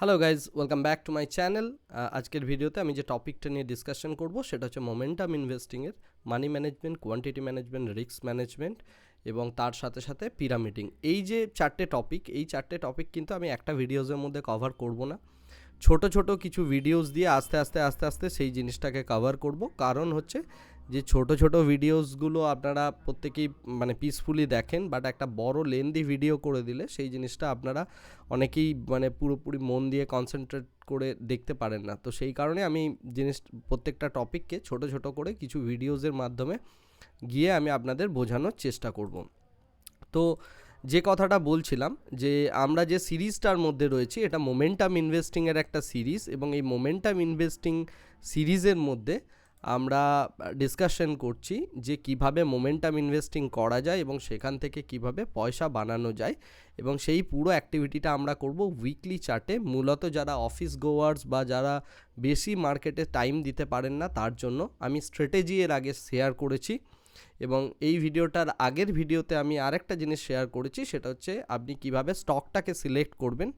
Hello guys welcome back to my channel আজকের ভিডিওতে আমি যে টপিকটা নিয়ে ডিসকাশন করব, সেটা হচ্ছে momentum ইনভেস্টিংয়ের money management quantity management risk management এবং তার সাথে সাথে পিরামিডিং এই যে চারটে টপিক এই চারটে টপিক কিন্তু আমি একটা ভিডিওজের মধ্যে কভার করব না। ছোট ছোট কিছু ভিডিওস দিয়ে আস্তে আস্তে আস্তে আস্তে সেই জিনিসটাকে কভার করব। কারণ হচ্ছে যে ছোট ছোট ভিডিওসগুলো আপনারা প্রত্যেকেই মানে পিসফুলি দেখেন বাট একটা বড় লেন্দি ভিডিও করে দিলে সেই জিনিসটা আপনারা অনেকেই মানে পুরোপুরি মন দিয়ে কনসেন্ট্রেট করে দেখতে পারেন না। তো সেই কারণে আমি জিনিস, প্রত্যেকটা টপিককে ছোট ছোট করে কিছু ভিডিওসের মাধ্যমে গিয়ে আমি আপনাদের বোঝানোর চেষ্টা করব। তো যে কথাটা বলছিলাম যে আমরা যে সিরিজটার মধ্যে রয়েছি, এটা মোমেন্টাম ইনভেস্টিংয়ের একটা সিরিজ এবং এই মোমেন্টাম ইনভেস্টিং সিরিজের মধ্যে আমরা ডিসকাশন করছি যে কীভাবে মোমেন্টাম ইনভেস্টিং করা যায় এবং সেখান থেকে কীভাবে পয়সা বানানো যায় এবং সেই পুরো অ্যাক্টিভিটিটা আমরা করব উইকলি চার্টে মূলত যারা অফিস গোয়ার্স বা যারা বেশি মার্কেটে টাইম দিতে পারেন না, তার জন্য আমি স্ট্র্যাটেজি এর আগে শেয়ার করেছি এবং এই ভিডিওটার আগের ভিডিওতে আমি আরেকটা জিনিস শেয়ার করেছি, সেটা হচ্ছে আপনি কীভাবে স্টকটাকে সিলেক্ট করবেন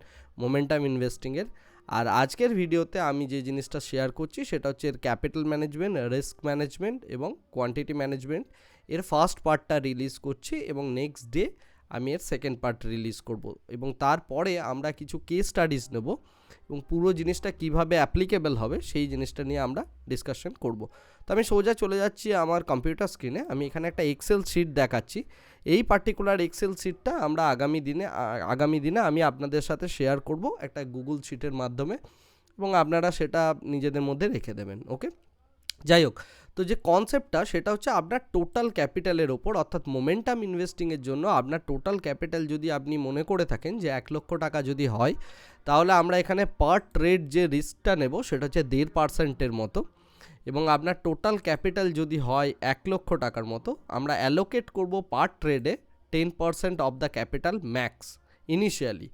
মোমেন্টাম ইনভেস্টিংয়ের আর আজকের ভিডিওতে আমি যে জিনিসটা শেয়ার করছি সেটা হচ্ছে এর ক্যাপিটাল ম্যানেজমেন্ট রিস্ক ম্যানেজমেন্ট এবং কোয়ান্টিটি ম্যানেজমেন্ট এর ফার্স্ট পার্টটা রিলিজ করছি এবং নেক্সট ডে আমি এর সেকেন্ড পার্ট রিলিজ করব। এবং তারপরে আমরা কিছু কেস স্টাডিজ নেব এবং পুরো জিনিসটা কীভাবে অ্যাপ্লিকেবল হবে সেই জিনিসটা নিয়ে আমরা ডিসকাশন করব। তো আমি সোজা চলে যাচ্ছি আমার কম্পিউটার স্ক্রিনে আমি এখানে একটা এক্সেল শিট দেখাচ্ছি। এই পার্টিকুলার এক্সেল শিটটা আমরা আগামী দিনে আগামী দিনে আমি আপনাদের সাথে শেয়ার করব একটা গুগল শিটের মাধ্যমে এবং আপনারা সেটা নিজেদের মধ্যে রেখে দেবেন ওকে যাই হোক, তো যে কনসেপ্টটা সেটা হচ্ছে আপনার টোটাল ক্যাপিটালের ওপর, অর্থাৎ মোমেন্টাম ইনভেস্টিংয়ের জন্য আপনার টোটাল ক্যাপিটাল যদি আপনি মনে করে থাকেন যে এক লক্ষ টাকা যদি হয়, তাহলে আমরা এখানে পার ট্রেড যে রিস্কটা নেব সেটা হচ্ছে দেড় পার্সেন্টের মতো। এবং আপনার টোটাল ক্যাপিটাল যদি হয় এক লক্ষ টাকার মতো, আমরা অ্যালোকেট করব পার ট্রেডে ten percent of the capital max initially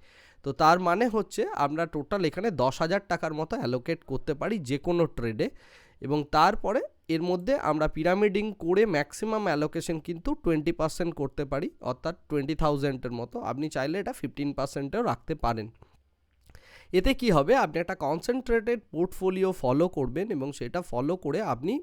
তো তার মানে হচ্ছে আমরা টোটাল এখানে দশ হাজার টাকার মতো অ্যালোকেট করতে পারি যে কোনো ট্রেডে এবং তারপরে এর মধ্যে আমরা পিরামিডিং করে ম্যাক্সিমাম অ্যালোকেশন কিন্তু টোয়েন্টি পার্সেন্ট করতে পারি, অর্থাৎ টোয়েন্টি থাউজেন্ডের মতো। আপনি চাইলে এটা ফিফটিন পার্সেন্টেও রাখতে পারেন। এতে কি হবে? আপনি একটা কনসেন্ট্রেটেড পোর্টফোলিও ফলো করবেন এবং সেটা ফলো করে আপনি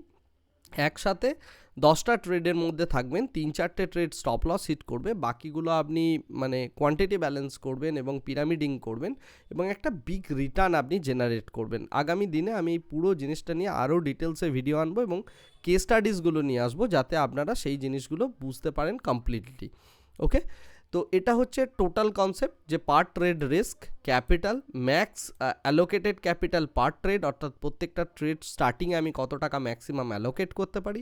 একসাথে দশটা ট্রেডের মধ্যে থাকবেন, তিন চারটে ট্রেড স্টপ লস হিট করবে, বাকিগুলো আপনি মানে কোয়ান্টিটি ব্যালেন্স করবেন এবং পিরামিডিং করবেন এবং একটা বিগ রিটার্ন আপনি জেনারেট করবেন। আগামী দিনে আমি এই পুরো জিনিসটা নিয়ে আরও ডিটেলসে ভিডিও আনব এবং কেস স্টাডিজগুলো নিয়ে আসব যাতে আপনারা সেই জিনিসগুলো বুঝতে পারেন কমপ্লিটলি ওকে তো এটা হচ্ছে টোটাল কনসেপ্ট যে per trade risk capital max allocated capital per trade অর্থাৎ প্রত্যেকটা ট্রেড স্টার্টিংয়ে আমি কত টাকা ম্যাক্সিমাম অ্যালোকেট করতে পারি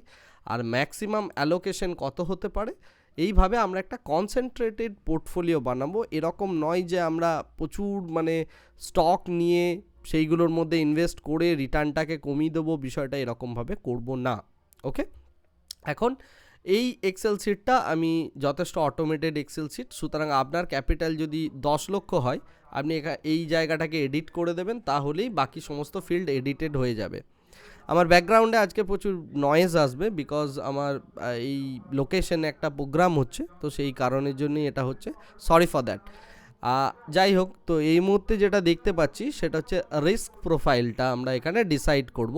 আর ম্যাক্সিমাম অ্যালোকেশন কত হতে পারে, এইভাবে আমরা একটা কনসেন্ট্রেটেড পোর্টফোলিও বানাবো। এরকম নয় যে আমরা প্রচুর মানে স্টক নিয়ে সেইগুলোর মধ্যে ইনভেস্ট করে রিটার্নটাকে কমিয়ে দেবো, বিষয়টা এরকমভাবে করব না ওকে এখন এই এক্সেল সিটটা আমি যথেষ্ট অটোমেটেড এক্সেল সিট সুতরাং আপনার ক্যাপিটাল যদি দশ লক্ষ হয়, আপনি এই জায়গাটাকে এডিট করে দেবেন, তাহলেই বাকি সমস্ত ফিল্ড এডিটেড হয়ে যাবে। আমার ব্যাকগ্রাউন্ডে আজকে প্রচুর নয়েজ আসবে বিকজ আমার এই লোকেশনে একটা প্রোগ্রাম হচ্ছে, তো সেই কারণের জন্যই এটা হচ্ছে। সরি ফর দ্যাট যাই হোক, তো এই মুহূর্তে যেটা দেখতে পাচ্ছি, সেটা হচ্ছে রিস্ক প্রোফাইলটা আমরা এখানে ডিসাইড করব।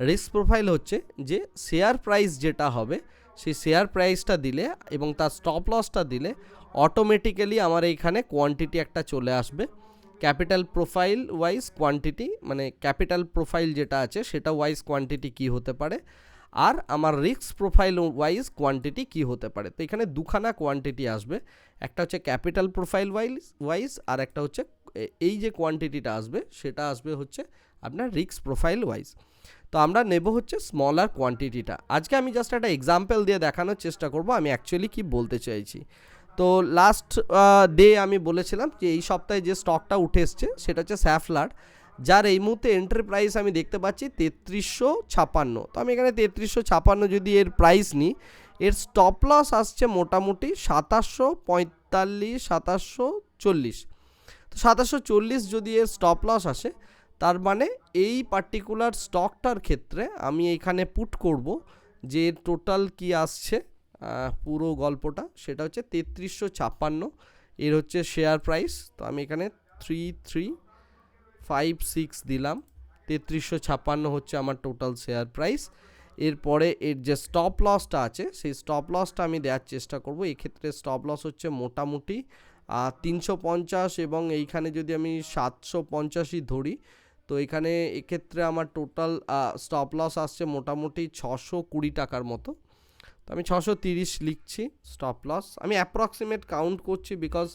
রিস্ক প্রোফাইল হচ্ছে যে শেয়ার প্রাইস যেটা হবে সেই শেয়ার প্রাইসটা দিলে এবং তার স্টপ লসটা দিলে অটোমেটিক্যালি আমার এইখানে কোয়ান্টিটি একটা চলে আসবে। ক্যাপিটাল প্রোফাইল ওয়াইজ কোয়ান্টিটি মানে ক্যাপিটাল প্রোফাইল যেটা আছে সেটা ওয়াইজ কোয়ান্টিটি কি হতে পারে আর আমার রিস্ক প্রোফাইল ওয়াইজ কোয়ান্টিটি কি হতে পারে। তো এখানে দুখানা কোয়ান্টিটি আসবে, একটা হচ্ছে ক্যাপিটাল প্রোফাইল ওয়াইজ ওয়াইজ আর একটা হচ্ছে এই যে কোয়ান্টিটিটা আসবে সেটা আসবে হচ্ছে আপনার রিস্ক প্রোফাইল ওয়াইজ তো আমরা নেব হচ্ছে স্মলার কোয়ান্টিটিটা আজকে আমি জাস্ট একটা এক্সাম্পল দিয়ে দেখানোর চেষ্টা করব, আমি অ্যাকচুয়ালি কি বলতে চাইছি। তো লাস্ট ডে আমি বলেছিলাম যে এই সপ্তাহে যে স্টকটা উঠে এসছে, সেটা হচ্ছে স্যাফলার যার এই মুহূর্তে এন্ট্রি প্রাইস আমি দেখতে পাচ্ছি তেত্রিশশো ছাপান্ন। তো আমি এখানে তেত্রিশশো ছাপান্ন যদি এর প্রাইস নিই, এর স্টপ লস আসছে মোটামুটি সাতাশশো পঁয়তাল্লিশ, সাতাশশো চল্লিশ। তো সাতাশশো চল্লিশ যদি এর স্টপ লস আসে তার মানে এই পার্টিকুলার স্টকটার ক্ষেত্রে আমি এখানে পুট করব যে টোটাল কি আসছে পুরো গল্পটা, সেটা হচ্ছে তেত্রিশশো ছাপ্পান্ন, এর হচ্ছে শেয়ার প্রাইস তো আমি এখানে থ্রি থ্রি ফাইভ সিক্স দিলাম, তেত্রিশশো ছাপ্পান্ন হচ্ছে আমার টোটাল শেয়ার প্রাইস এরপরে এর যে স্টপ লসটা আছে, সেই স্টপ লসটা আমি দেওয়ার চেষ্টা করব। এক্ষেত্রে স্টপ লস হচ্ছে মোটামুটি তিনশো পঞ্চাশ এবং এইখানে যদি আমি সাতশো পঞ্চাশই ধরি তো এখানে এক্ষেত্রে আমার টোটাল স্টপ লস আসছে মোটামুটি ছশো কুড়ি টাকার মতো। তো আমি ছশো তিরিশ লিখছি স্টপ লস আমি অ্যাপ্রক্সিমেট কাউন্ট করছি বিকজ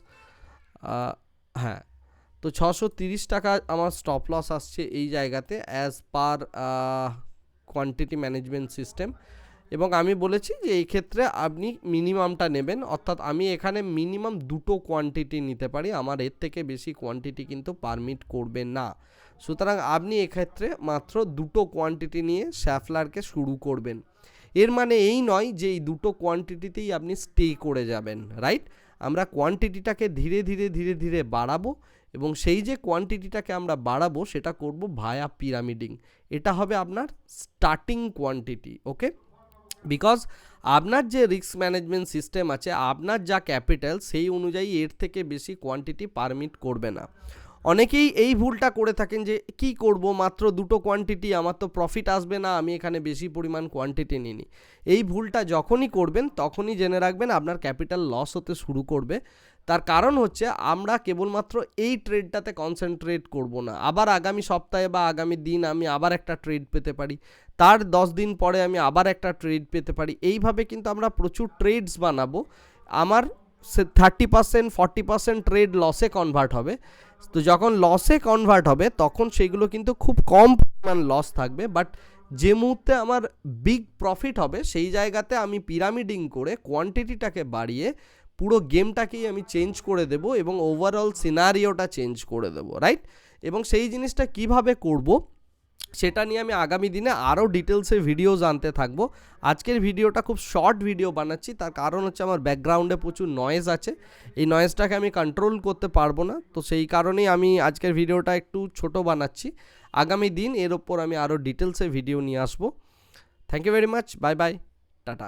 হ্যাঁ। তো ছশো তিরিশ টাকা আমার স্টপ লস আসছে এই জায়গাতে as per quantity management system এবং আমি বলেছি যে এই ক্ষেত্রে আপনি মিনিমামটা নেবেন, অর্থাৎ আমি এখানে মিনিমাম দুটো কোয়ান্টিটি নিতে পারি, আমার এর থেকে বেশি কোয়ান্টিটি কিন্তু পারমিট করবে না। সুতরাং আপনি এক্ষেত্রে মাত্র দুটো কোয়ান্টিটি নিয়ে স্যাফলারকে শুরু করবেন। এর মানে এই নয় যে এই দুটো কোয়ান্টিটিতেই আপনি স্টে করে যাবেন রাইট আমরা কোয়ান্টিটিটাকে ধীরে ধীরে ধীরে ধীরে বাড়াবো এবং সেই যে কোয়ান্টিটিটাকে আমরা বাড়াবো সেটা করব ভায়া পিরামিডিং এটা হবে আপনার স্টার্টিং কোয়ান্টিটি ওকে বিকজ আপনার যে রিস্ক ম্যানেজমেন্ট সিস্টেম আছে, আপনার যা ক্যাপিটাল সেই অনুযায়ী এর থেকে বেশি কোয়ান্টিটি পারমিট করবে না। অনেকেই এই ভুলটা করে থাকেন যে, কি করব? মাত্র দুটো কোয়ান্টিটি আমার তো প্রফিট আসবে না, আমি এখানে বেশি পরিমাণ কোয়ান্টিটি নিইনি। এই ভুলটা যখনই করবেন, তখনই জেনে রাখবেন আপনার ক্যাপিটাল লস হতে শুরু করবে। তার কারণ হচ্ছে, আমরা কেবলমাত্র এই ট্রেডটাতে কনসেন্ট্রেট করব না। আবার আগামী সপ্তাহে বা আগামী দিন আমি আবার একটা ট্রেড পেতে পারি। তার দশ দিন পরে আমি আবার একটা ট্রেড পেতে পারি। এইভাবে কিন্তু আমরা প্রচুর ট্রেডস বানাবো। আমার thirty percent forty percent trade লসে কনভার্ট হবে। তো যখন লসে কনভার্ট হবে, তখন সেগুলো কিন্তু খুব কম পরিমাণ লস থাকবে। বাট যে মুহূর্তে আমার বিগ প্রফিট হবে, সেই জায়গাতে আমি পিরামিডিং করে কোয়ান্টিটিটাকে বাড়িয়ে পুরো গেমটাকেই আমি চেঞ্জ করে দেব এবং ওভারঅল সিনারিওটা চেঞ্জ করে দেব রাইট এবং সেই জিনিসটা কীভাবে করব? সেটা নিয়ে আমি আগামী দিনে আরও ডিটেলসে ভিডিও জানতে থাকব। আজকের ভিডিওটা খুব শর্ট ভিডিও বানাচ্ছি, তার কারণ হচ্ছে আমার ব্যাকগ্রাউন্ডে প্রচুর নয়েজ আছে। এই নয়েজটাকে আমি কন্ট্রোল করতে পারব না, তো সেই কারণেই আমি আজকের ভিডিওটা একটু ছোট বানাচ্ছি। আগামী দিন এর ওপর আমি আরও ডিটেলসে ভিডিও নিয়ে আসব। Thank you very much bye bye tata.